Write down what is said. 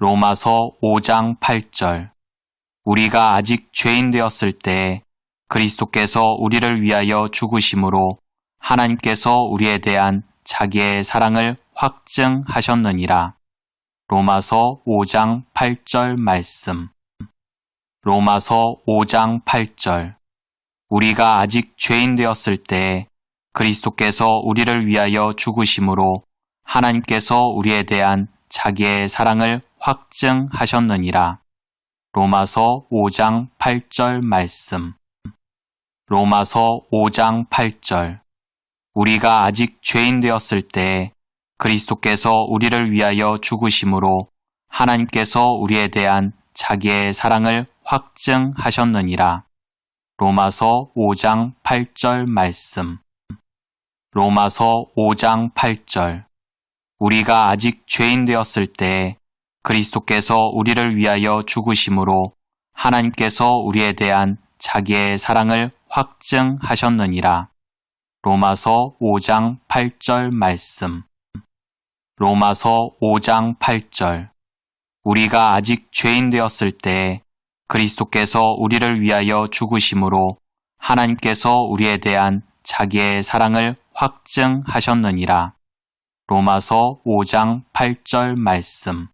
로마서 5장 8절 우리가 아직 죄인 되었을 때 그리스도께서 우리를 위하여 죽으심으로 하나님께서 우리에 대한 자기의 사랑을 확증하셨느니라. 로마서 5장 8절 말씀. 로마서 5장 8절. 우리가 아직 죄인 되었을 때 그리스도께서 우리를 위하여 죽으심으로 하나님께서 우리에 대한 자기의 사랑을 확증하셨느니라. 로마서 5장 8절 말씀. 로마서 5장 8절. 우리가 아직 죄인 되었을 때 그리스도께서 우리를 위하여 죽으심으로 하나님께서 우리에 대한 자기의 사랑을 확증하셨느니라. 로마서 5장 8절 말씀. 로마서 5장 8절. 우리가 아직 죄인 되었을 때 그리스도께서 우리를 위하여 죽으심으로 하나님께서 우리에 대한 자기의 사랑을 확증하셨느니라. 로마서 5장 8절 말씀. 로마서 5장 8절. 우리가 아직 죄인 되었을 때 그리스도께서 우리를 위하여 죽으심으로 하나님께서 우리에 대한 자기의 사랑을 확증하셨느니라. 로마서 5장 8절 말씀.